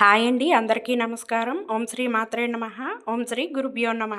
Hi అండి అందరికీ నమస్కారం. ఓం శ్రీ మాత్రే నమ. ఓం శ్రీ గురుభ్యో నమ.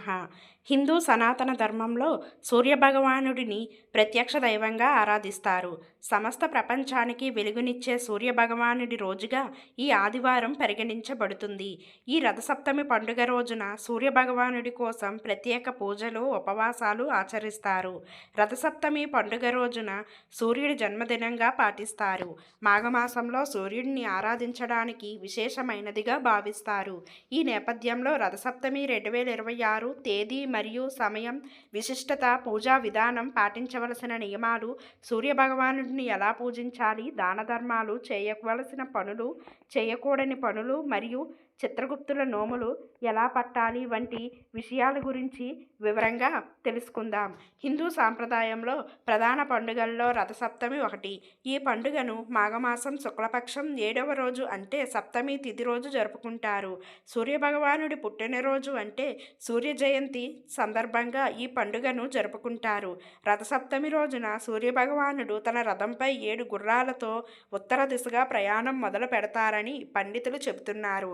హిందూ సనాతన ధర్మంలో సూర్యభగవానుడిని ప్రత్యక్ష దైవంగా ఆరాధిస్తారు. సమస్త ప్రపంచానికి వెలుగునిచ్చే సూర్యభగవానుడి రోజుగా ఈ ఆదివారం పరిగణించబడుతుంది. ఈ రథసప్తమి పండుగ రోజున సూర్యభగవానుడి కోసం ప్రత్యేక పూజలు ఉపవాసాలు ఆచరిస్తారు. రథసప్తమి పండుగ రోజున సూర్యుడి జన్మదినంగా పాటిస్తారు. మాఘమాసంలో సూర్యుడిని ఆరాధించడానికి విశేషమైనదిగా భావిస్తారు. ఈ నేపథ్యంలో రథసప్తమి రెండు వేల ఇరవై ఆరు తేదీ మరియు సమయం విశిష్టత పూజా విధానం పాటించవలసిన నియమాలు సూర్యభగవానుడిని ఎలా పూజించాలి దాన ధర్మాలు చేయవలసిన పనులు చేయకూడని పనులు మరియు చిత్రగుప్తుల నోములు ఎలా పట్టాలి వంటి విషయాల గురించి వివరంగా తెలుసుకుందాం. హిందూ సాంప్రదాయంలో ప్రధాన పండుగల్లో రథసప్తమి ఒకటి. ఈ పండుగను మాఘమాసం శుక్లపక్షం ఏడవ రోజు అంటే సప్తమి తిథి రోజు జరుపుకుంటారు. సూర్యభగవానుడి పుట్టినరోజు అంటే సూర్య జయంతి సందర్భంగా ఈ పండుగను జరుపుకుంటారు. రథసప్తమి రోజున సూర్యభగవానుడు తన రథంపై ఏడు గుర్రాలతో ఉత్తర దిశగా ప్రయాణం మొదలు పెడతారని పండితులు చెబుతున్నారు.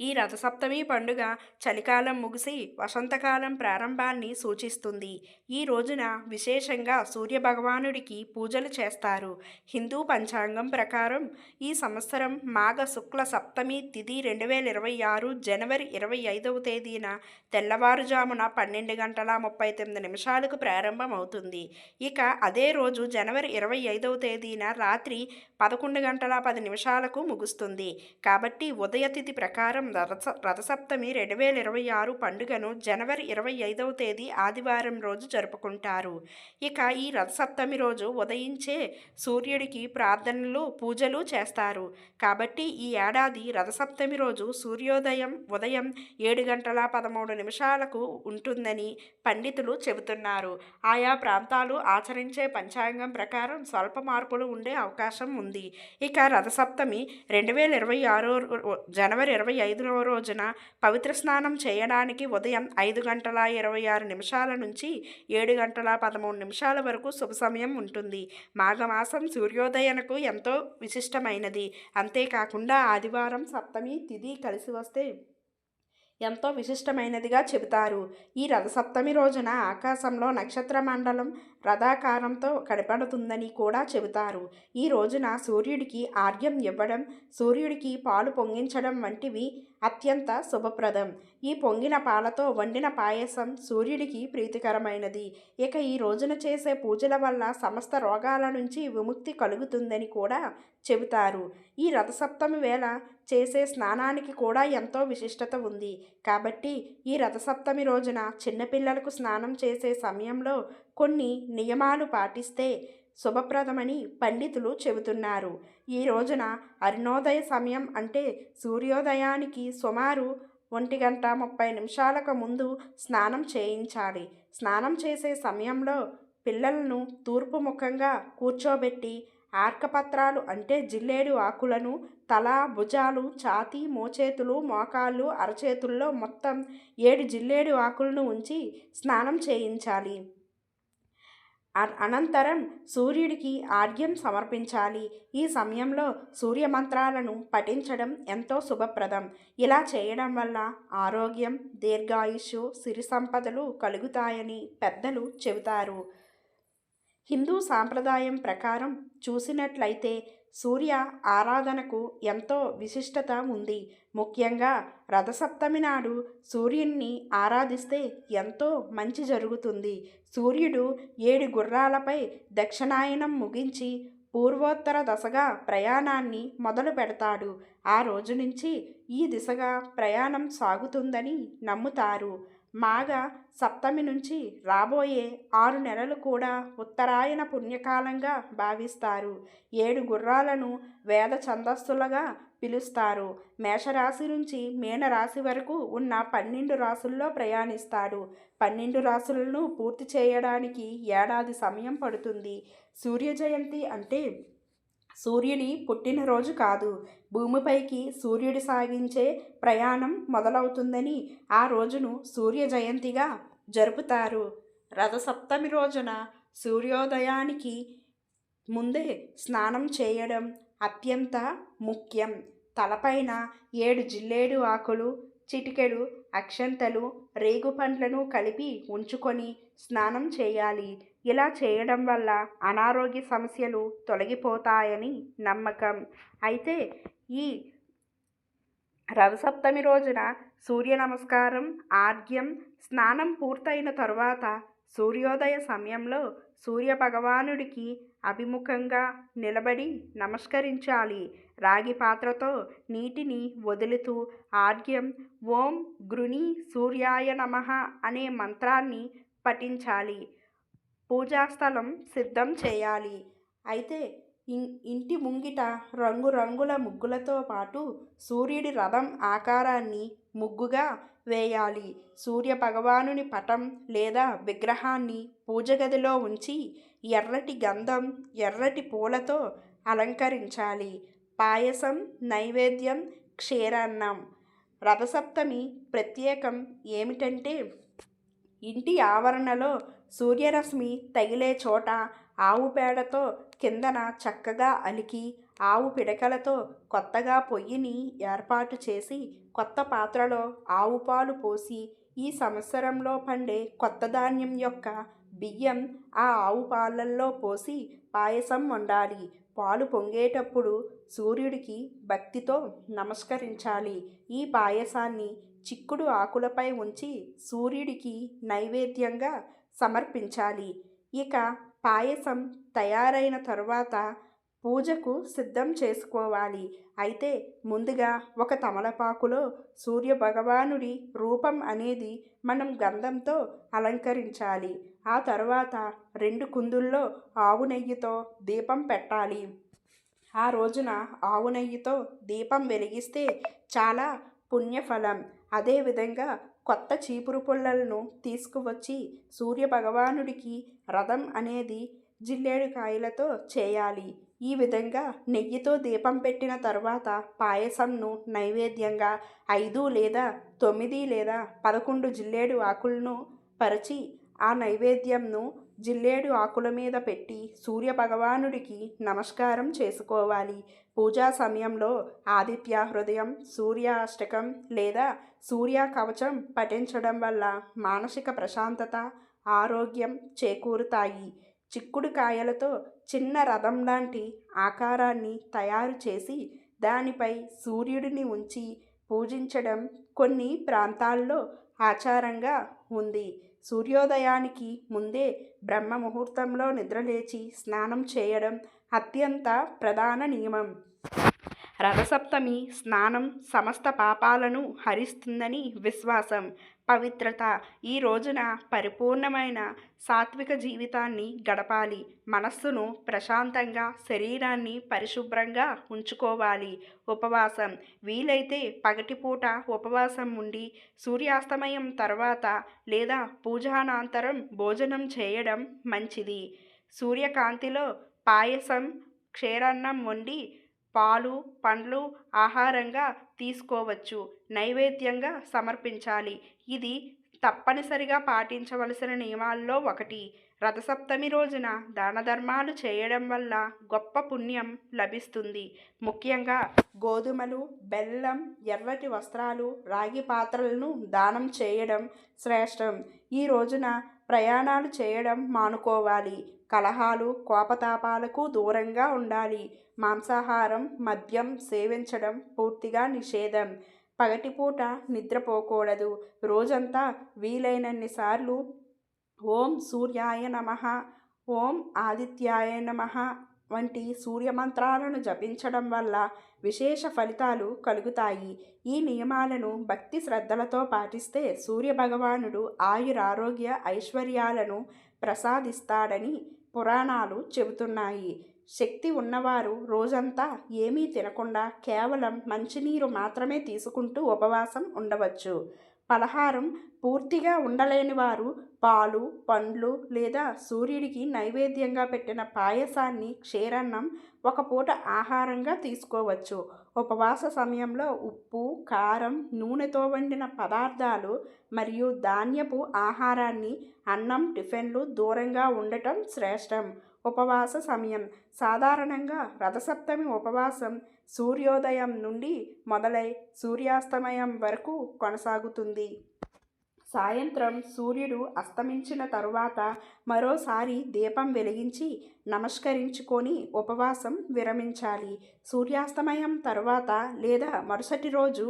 ఈ రథసప్తమి పండుగ చలికాలం ముగిసి వసంతకాలం ప్రారంభాన్ని సూచిస్తుంది. ఈ రోజున విశేషంగా సూర్యభగవానుడికి పూజలు చేస్తారు. హిందూ పంచాంగం ప్రకారం ఈ సంవత్సరం మాఘ శుక్ల సప్తమి తిథి రెండు వేల ఇరవై ఆరు జనవరి ఇరవై ఐదవ తేదీన తెల్లవారుజామున పన్నెండు గంటల ముప్పై తొమ్మిది నిమిషాలకు ప్రారంభమవుతుంది. ఇక అదే రోజు జనవరి ఇరవై ఐదవ తేదీన రాత్రి పదకొండు గంటల పది నిమిషాలకు ముగుస్తుంది. కాబట్టి ఉదయ తిథి ప్రకారం రథ రథసప్తమి రెండు వేల ఇరవై ఆరు పండుగను జనవరి ఇరవై ఐదవ తేదీ ఆదివారం రోజు జరుపుకుంటారు. ఇక ఈ రథసప్తమి రోజు ఉదయించే సూర్యుడికి ప్రార్థనలు పూజలు చేస్తారు. కాబట్టి ఈ ఏడాది రథసప్తమి రోజు సూర్యోదయం ఉదయం ఏడు గంటల పదమూడు నిమిషాలకు ఉంటుందని పండితులు చెబుతున్నారు. ఆయా ప్రాంతాలు ఆచరించే పంచాంగం ప్రకారం స్వల్ప మార్పులు ఉండే అవకాశం ఉంది. ఇక రథసప్తమి రెండు వేల ఇరవై ఆరో జనవరి ఇరవై ఐదు ఐదవ రోజున పవిత్ర స్నానం చేయడానికి ఉదయం ఐదు గంటల ఇరవై ఆరు నిమిషాల నుంచి ఏడు గంటల పదమూడు నిమిషాల వరకు శుభ సమయం ఉంటుంది. మాఘమాసం సూర్యోదయనకు ఎంతో విశిష్టమైనది. అంతేకాకుండా ఆదివారం సప్తమి తిథి కలిసి వస్తే ఎంతో విశిష్టమైనదిగా చెబుతారు. ఈ రథసప్తమి రోజున ఆకాశంలో నక్షత్ర మండలం రథాకారంతో కనపడుతుందని కూడా చెబుతారు. ఈ రోజున సూర్యుడికి ఆర్యం ఇవ్వడం సూర్యుడికి పాలు పొంగించడం వంటివి అత్యంత శుభప్రదం. ఈ పొంగిన పాలతో వండిన పాయసం సూర్యుడికి ప్రీతికరమైనది. ఇక ఈ రోజున చేసే పూజల వల్ల సమస్త రోగాల నుంచి విముక్తి కలుగుతుందని కూడా చెబుతారు. ఈ రథసప్తమి వేళ చేసే స్నానానికి కూడా ఎంతో విశిష్టత ఉంది. కాబట్టి ఈ రథసప్తమి రోజున చిన్నపిల్లలకు స్నానం చేసే సమయంలో కొన్ని నియమాలు పాటిస్తే శుభప్రదమని పండితులు చెబుతున్నారు. ఈ రోజున అరుణోదయ సమయం అంటే సూర్యోదయానికి సుమారు ఒంటి గంట ముప్పై నిమిషాలకు ముందు స్నానం చేయించాలి. స్నానం చేసే సమయంలో పిల్లలను తూర్పు ముఖంగా కూర్చోబెట్టి ఆర్కపత్రాలు అంటే జిల్లేడు ఆకులను తల భుజాలు ఛాతీ మోచేతులు మోకాళ్ళు అరచేతుల్లో మొత్తం ఏడు జిల్లేడు ఆకులను ఉంచి స్నానం చేయించాలి. అనంతరం సూర్యుడికి ఆర్ఘ్యం సమర్పించాలి. ఈ సమయంలో సూర్య మంత్రాలను పఠించడం ఎంతో శుభప్రదం. ఇలా చేయడం వల్ల ఆరోగ్యం దీర్ఘాయుషు సిరి సంపదలు కలుగుతాయని పెద్దలు చెబుతారు. హిందూ సాంప్రదాయం ప్రకారం చూసినట్లయితే సూర్య ఆరాధనకు ఎంతో విశిష్టత ఉంది. ముఖ్యంగా రథసప్తమి నాడు సూర్యుణ్ణి ఆరాధిస్తే ఎంతో మంచి జరుగుతుంది. సూర్యుడు ఏడు గుర్రాలపై దక్షిణాయనం ముగించి పూర్వోత్తర దశగా ప్రయాణాన్ని మొదలు పెడతాడు. ఆ రోజు నుంచి ఈ దిశగా ప్రయాణం సాగుతుందని నమ్ముతారు. మాఘ సప్తమి నుంచి రాబోయే ఆరు నెలలు కూడా ఉత్తరాయణ పుణ్యకాలంగా భావిస్తారు. ఏడు గుర్రాలను వేద ఛందస్సులుగా పిలుస్తారు. మేషరాశి నుంచి మీనరాశి వరకు ఉన్న పన్నెండు రాసుల్లో ప్రయాణిస్తాడు పన్నెండు రాసులను పూర్తి చేయడానికి ఏడాది సమయం పడుతుంది. సూర్య జయంతి అంటే సూర్యుని పుట్టినరోజు కాదు. భూమిపైకి సూర్యుడు సాగించే ప్రయాణం మొదలవుతుందని ఆ రోజును సూర్య జయంతిగా జరుపుతారు. రథసప్తమి రోజున సూర్యోదయానికి ముందే స్నానం చేయడం అత్యంత ముఖ్యం. తలపైన ఏడు జిల్లేడు ఆకులు చిటికెడు అక్షంతలు రేగుపండ్లను కలిపి ఉంచుకొని స్నానం చేయాలి. ఇలా చేయడం వల్ల అనారోగ్య సమస్యలు తొలగిపోతాయని నమ్మకం. అయితే ఈ రథసప్తమి రోజున సూర్య నమస్కారం ఆర్ఘ్యం స్నానం పూర్తయిన తరువాత సూర్యోదయ సమయంలో సూర్య భగవానుడికి అభిముఖంగా నిలబడి నమస్కరించాలి. రాగి పాత్రతో నీటిని వదులుతూ ఆర్ఘ్యం ఓం గృణి సూర్యాయ నమః అనే మంత్రాన్ని పఠించాలి. పూజాస్థలం సిద్ధం చేయాలి. అయితే ఇంటి ముంగిట రంగురంగుల ముగ్గులతో పాటు సూర్యుడి రథం ఆకారాన్ని ముగ్గుగా వేయాలి. సూర్య భగవానుని పటం లేదా విగ్రహాన్ని పూజగదిలో ఉంచి ఎర్రటి గంధం ఎర్రటి పూలతో అలంకరించాలి. పాయసం నైవేద్యం క్షీరాన్నం. రథసప్తమి ప్రత్యేకం ఏమిటంటే ఇంటి ఆవరణలో సూర్యరశ్మి తగిలే చోట ఆవు పేడతో కిందన చక్కగా అలికి ఆవు పిడకలతో కొత్తగా పొయ్యిని ఏర్పాటు చేసి కొత్త పాత్రలో ఆవు పాలు పోసి ఈ సంవత్సరంలో పండే కొత్త ధాన్యం యొక్క బియ్యం ఆ ఆవు పాలల్లో పోసి పాయసం వండాలి. పాలు పొంగేటప్పుడు సూర్యుడికి భక్తితో నమస్కరించాలి. ఈ పాయసాన్ని చిక్కుడు ఆకులపై ఉంచి సూర్యుడికి నైవేద్యంగా సమర్పించాలి. ఇక పాయసం తయారైన తరువాత పూజకు సిద్ధం చేసుకోవాలి. అయితే ముందుగా ఒక తమలపాకులో సూర్య భగవానుడి రూపం అనేది మనం గంధంతో అలంకరించాలి. ఆ తర్వాత రెండు కుందుల్లో ఆవు నెయ్యితో దీపం పెట్టాలి. ఆ రోజున ఆవు నెయ్యితో దీపం వెలిగిస్తే చాలా పుణ్యఫలం. అదేవిధంగా కొత్త చీపురు పుల్లలను తీసుకువచ్చి సూర్య భగవానుడికి రథం అనేది జిల్లేడు కాయలతో చేయాలి. ఈ విధంగా నెయ్యితో దీపం పెట్టిన తర్వాత పాయసంను నైవేద్యంగా ఐదు లేదా తొమ్మిది లేదా పదకొండు జిల్లేడు ఆకులను పరిచి ఆ నైవేద్యంను జిల్లేడు ఆకుల మీద పెట్టి సూర్య భగవానుడికి నమస్కారం చేసుకోవాలి. పూజా సమయంలో ఆదిత్య హృదయం సూర్య అష్టకం లేదా సూర్య కవచం పఠించడం వల్ల మానసిక ప్రశాంతత ఆరోగ్యం చేకూరుతాయి. చిక్కుడు కాయలతో చిన్న రథం లాంటి ఆకారాన్ని తయారు చేసి దానిపై సూర్యుడిని ఉంచి పూజించడం కొన్ని ప్రాంతాల్లో ఆచారంగా ఉంది. సూర్యోదయానికి ముందే బ్రహ్మ ముహూర్తంలో నిద్రలేచి స్నానం చేయడం అత్యంత ప్రధాన నియమం. రథసప్తమి స్నానం సమస్త పాపాలను హరిస్తుందని విశ్వాసం. పవిత్రత ఈ రోజున పరిపూర్ణమైన సాత్విక జీవితాన్ని గడపాలి. మనస్సును ప్రశాంతంగా శరీరాన్ని పరిశుభ్రంగా ఉంచుకోవాలి. ఉపవాసం. వీలైతే పగటిపూట ఉపవాసం ఉండి సూర్యాస్తమయం తర్వాత లేదా పూజానాంతరం భోజనం చేయడం మంచిది. సూర్యకాంతిలో పాయసం క్షీరాన్నం వండి పాలు పండ్లు ఆహారంగా తీసుకోవచ్చు. నైవేద్యంగా సమర్పించాలి. ఇది తప్పనిసరిగా పాటించవలసిన నియమాల్లో ఒకటి. రథసప్తమి రోజున దాన ధర్మాలు చేయడం వల్ల గొప్ప పుణ్యం లభిస్తుంది. ముఖ్యంగా గోధుమలు బెల్లం ఎర్రటి వస్త్రాలు రాగి పాత్రలను దానం చేయడం శ్రేష్టం. ఈ రోజున ప్రయాణాలు చేయడం మానుకోవాలి. కలహాలు కోపతాపాలకు దూరంగా ఉండాలి. మాంసాహారం మద్యం సేవించడం పూర్తిగా నిషేధం. పగటిపూట నిద్రపోకూడదు. రోజంతా వీలైనన్ని సార్లు ఓం సూర్యాయ నమ ఓం ఆదిత్యాయ నమ వంటి సూర్యమంత్రాలను జపించడం వల్ల విశేష ఫలితాలు కలుగుతాయి. ఈ నియమాలను భక్తి శ్రద్ధలతో పాటిస్తే సూర్యభగవానుడు ఆయురారోగ్య ఐశ్వర్యాలను ప్రసాదిస్తాడని పురాణాలు చెబుతున్నాయి. శక్తి ఉన్నవారు రోజంతా ఏమీ తినకుండా కేవలం మంచినీరు మాత్రమే తీసుకుంటూ ఉపవాసం ఉండవచ్చు. పలహారం పూర్తిగా ఉండలేని వారు పాలు పండ్లు లేదా సూర్యుడికి నైవేద్యంగా పెట్టిన పాయసాన్ని క్షీరన్నం ఒక పూట ఆహారంగా తీసుకోవచ్చు. ఉపవాస సమయంలో ఉప్పు కారం నూనెతో వండిన పదార్థాలు మరియు ధాన్యపు ఆహారాన్ని అన్నం టిఫిన్లు దూరంగా ఉండటం శ్రేష్టం. ఉపవాస సమయం సాధారణంగా రథసప్తమి ఉపవాసం సూర్యోదయం నుండి మొదలై సూర్యాస్తమయం వరకు కొనసాగుతుంది. సాయంత్రం సూర్యుడు అస్తమించిన తరువాత మరోసారి దీపం వెలిగించి నమస్కరించుకొని ఉపవాసం విరమించాలి. సూర్యాస్తమయం తరువాత లేదా మరుసటి రోజు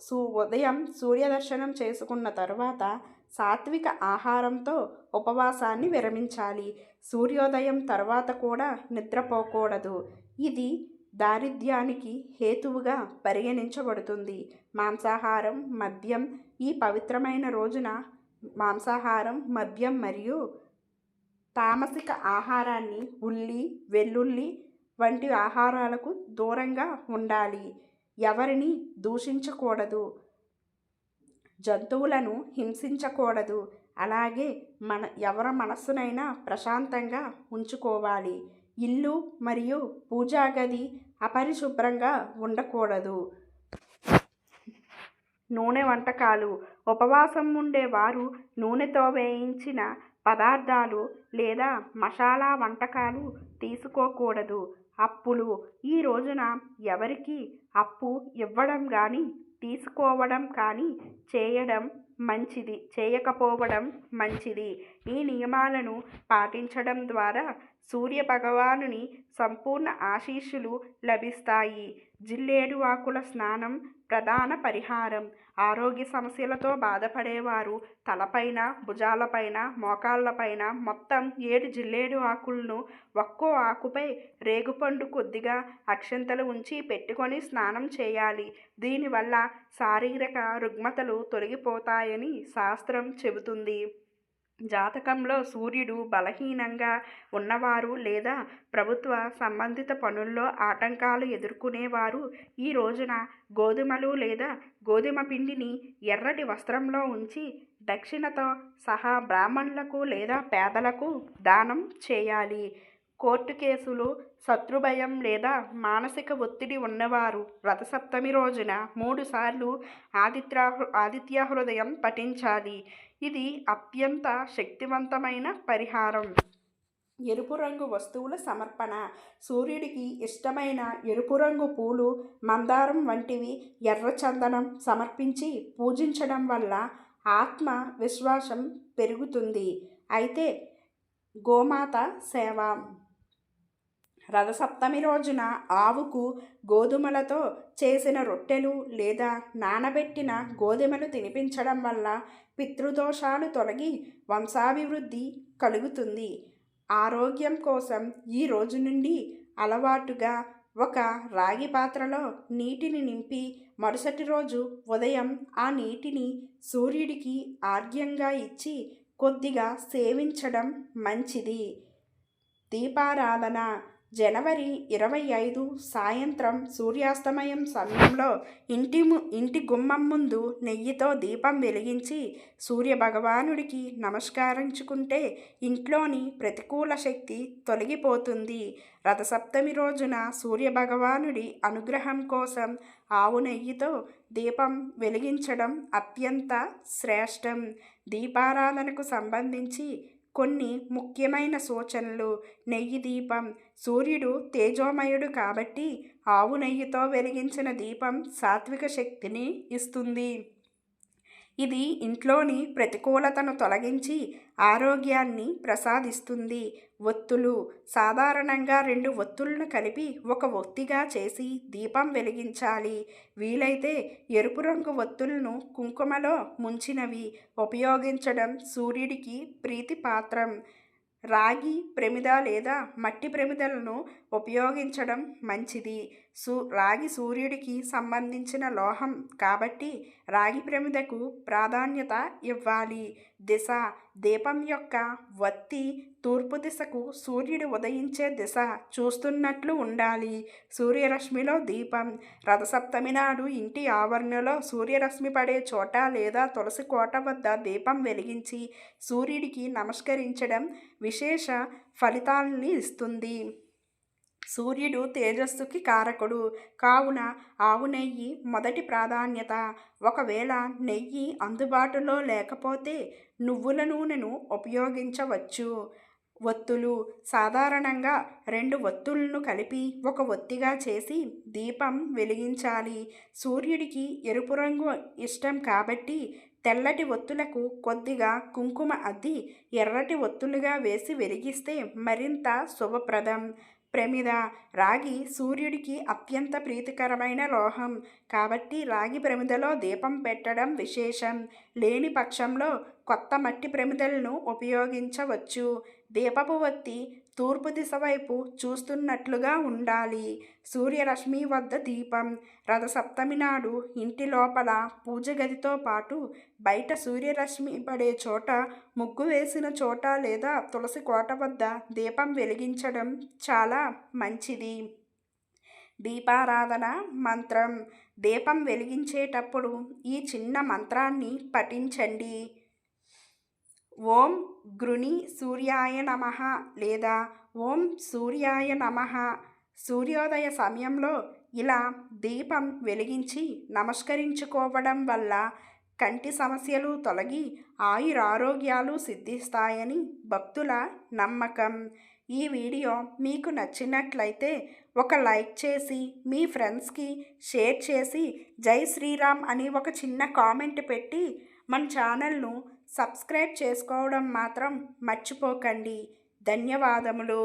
సూ ఉదయం సూర్యదర్శనం చేసుకున్న తరువాత సాత్విక ఆహారంతో ఉపవాసాన్ని విరమించాలి. సూర్యోదయం తర్వాత కూడా నిద్రపోకూడదు. ఇది దారిద్ర్యానికి హేతువుగా పరిగణించబడుతుంది. మాంసాహారం మద్యం ఈ పవిత్రమైన రోజున మాంసాహారం మద్యం మరియు తామసిక ఆహారాన్ని ఉల్లి వెల్లుల్లి వంటి ఆహారాలకు దూరంగా ఉండాలి. ఎవరిని దూషించకూడదు. జంతువులను హింసించకూడదు. అలాగే మన ఎవరి మనస్సునైనా ప్రశాంతంగా ఉంచుకోవాలి. ఇల్లు మరియు పూజా గది అపరిశుభ్రంగా ఉండకూడదు. నూనె వంటకాలు. ఉపవాసం ఉండేవారు నూనెతో వేయించిన పదార్థాలు లేదా మసాలా వంటకాలు తీసుకోకూడదు. అప్పులు. ఈ రోజున ఎవరికి అప్పు ఇవ్వడం కానీ తీసుకోవడం కానీ చేయడం మంచిది. చేయకపోవడం మంచిది. ఈ నియమాలను పాటించడం ద్వారా సూర్య భగవానుని సంపూర్ణ ఆశీస్సులు లభిస్తాయి. జిల్లేడు ఆకుల స్నానం ప్రధాన పరిహారం. ఆరోగ్య సమస్యలతో బాధపడేవారు. తలపైన భుజాలపైన మోకాళ్ళపైన మొత్తం ఏడు జిల్లేడు ఆకులను ఒక్కో ఆకుపై రేగుపండు కొద్దిగా అక్షంతలు ఉంచి పెట్టుకొని స్నానం చేయాలి. దీనివల్ల శారీరక రుగ్మతలు తొలగిపోతాయని శాస్త్రం చెబుతుంది. జాతకంలో సూర్యుడు బలహీనంగా ఉన్నవారు లేదా ప్రభుత్వ సంబంధిత పనుల్లో ఆటంకాలు ఎదుర్కొనేవారు ఈ రోజున గోధుమలు లేదా గోధుమ పిండిని ఎర్రటి వస్త్రంలో ఉంచి దక్షిణతో సహా బ్రాహ్మణులకు లేదా పేదలకు దానం చేయాలి. కోర్టు కేసులు శత్రుభయం లేదా మానసిక ఒత్తిడి ఉన్నవారు రథసప్తమి రోజున మూడుసార్లు ఆదిత్య ఆదిత్య హృదయం పఠించాలి. ఇది అత్యంత శక్తివంతమైన పరిహారం. ఎరుపు రంగు వస్తువుల సమర్పణ సూర్యుడికి ఇష్టమైన ఎరుపు రంగు పూలు మందారం వంటివి ఎర్రచందనం సమర్పించి పూజించడం వల్ల ఆత్మ విశ్వాసం పెరుగుతుంది. అయితే గోమాత సేవ రథసప్తమి రోజున ఆవుకు గోధుమలతో చేసిన రొట్టెలు లేదా నానబెట్టిన గోధుమలు తినిపించడం వల్ల పితృదోషాలు తొలగి వంశాభివృద్ధి కలుగుతుంది. ఆరోగ్యం కోసం ఈ రోజు నుండి అలవాటుగా ఒక రాగి పాత్రలో నీటిని నింపి మరుసటి రోజు ఉదయం ఆ నీటిని సూర్యుడికి ఆర్గ్యంగా ఇచ్చి కొద్దిగా సేవించడం మంచిది. దీపారాధన జనవరి ఇరవై ఐదు సాయంత్రం సూర్యాస్తమయం సమయంలో ఇంటి ఇంటి గుమ్మం ముందు నెయ్యితో దీపం వెలిగించి సూర్యభగవానుడికి నమస్కరించుకుంటే ఇంట్లోని ప్రతికూల శక్తి తొలగిపోతుంది. రథసప్తమి రోజున సూర్యభగవానుడి అనుగ్రహం కోసం ఆవు నెయ్యితో దీపం వెలిగించడం అత్యంత శ్రేష్టం. దీపారాధనకు సంబంధించి కొన్ని ముఖ్యమైన సూచనలు. నెయ్యి దీపం. సూర్యుడు తేజోమయుడు కాబట్టి ఆవు నెయ్యితో వెలిగించిన దీపం సాత్విక శక్తిని ఇస్తుంది. ఇది ఇంట్లోని ప్రతికూలతను తొలగించి ఆరోగ్యాన్ని ప్రసాదిస్తుంది. ఒత్తులు. సాధారణంగా రెండు ఒత్తులను కలిపి ఒక ఒత్తిగా చేసి దీపం వెలిగించాలి. వీలైతే ఎరుపు రంగు ఒత్తులను కుంకుమలో ముంచినవి. ఉపయోగించడం సూర్యుడికి ప్రీతిపాత్రం రాగి ప్రమిద లేదా మట్టి ప్రమిదలను ఉపయోగించడం మంచిది. సూ రాగి సూర్యుడికి సంబంధించిన లోహం కాబట్టి రాగి ప్రమిదకు ప్రాధాన్యత ఇవ్వాలి. దిశ దీపం యొక్క వత్తి తూర్పు దిశకు సూర్యుడు ఉదయించే దిశ చూస్తున్నట్లు ఉండాలి. సూర్యరశ్మిలో దీపం. రథసప్తమి నాడు ఇంటి ఆవరణలో సూర్యరశ్మి పడే చోట లేదా తులసి కోట వద్ద దీపం వెలిగించి సూర్యుడికి నమస్కరించడం విశేష ఫలితాలని ఇస్తుంది. సూర్యుడు తేజస్సుకి కారకుడు. కావున ఆవు నెయ్యి మొదటి ప్రాధాన్యత. ఒకవేళ నెయ్యి అందుబాటులో లేకపోతే నువ్వుల నూనెను ఉపయోగించవచ్చు. ఒత్తులు. సాధారణంగా రెండు ఒత్తులను కలిపి ఒక ఒత్తిగా చేసి దీపం వెలిగించాలి. సూర్యుడికి ఎరుపు రంగు ఇష్టం కాబట్టి తెల్లటి ఒత్తులకు కొద్దిగా కుంకుమ అద్ది ఎర్రటి ఒత్తులుగా వేసి వెలిగిస్తే మరింత శుభప్రదం. ప్రమిద రాగి సూర్యుడికి అత్యంత ప్రీతికరమైన లోహం. కాబట్టి రాగి ప్రమిదలో దీపం పెట్టడం విశేషం. లేని పక్షంలో కొత్త మట్టి ప్రమిదలను ఉపయోగించవచ్చు. దీపపు ఒత్తి తూర్పు దిశ వైపు చూస్తున్నట్లుగా ఉండాలి. సూర్యరశ్మి వద్ద దీపం. రథసప్తమి నాడు ఇంటి లోపల పూజ గదితో పాటు బయట సూర్యరశ్మి పడే చోట ముగ్గు వేసిన చోట లేదా తులసి కోట వద్ద దీపం వెలిగించడం చాలా మంచిది. దీపారాధన మంత్రం. దీపం వెలిగించేటప్పుడు ఈ చిన్న మంత్రాన్ని పఠించండి. ఓం గృణి సూర్యాయ నమ లేదా ఓం సూర్యాయ నమ. సూర్యోదయ సమయంలో ఇలా దీపం వెలిగించి నమస్కరించుకోవడం వల్ల కంటి సమస్యలు తొలగి ఆయురారోగ్యాలు సిద్ధిస్తాయని భక్తుల నమ్మకం. ఈ వీడియో మీకు నచ్చినట్లయితే ఒక లైక్ చేసి మీ ఫ్రెండ్స్కి షేర్ చేసి జై శ్రీరామ్ అని ఒక చిన్న కామెంట్ పెట్టి మన ఛానల్ను సబ్స్క్రైబ్ చేసుకోవడం మాత్రం మర్చిపోకండి. ధన్యవాదములు.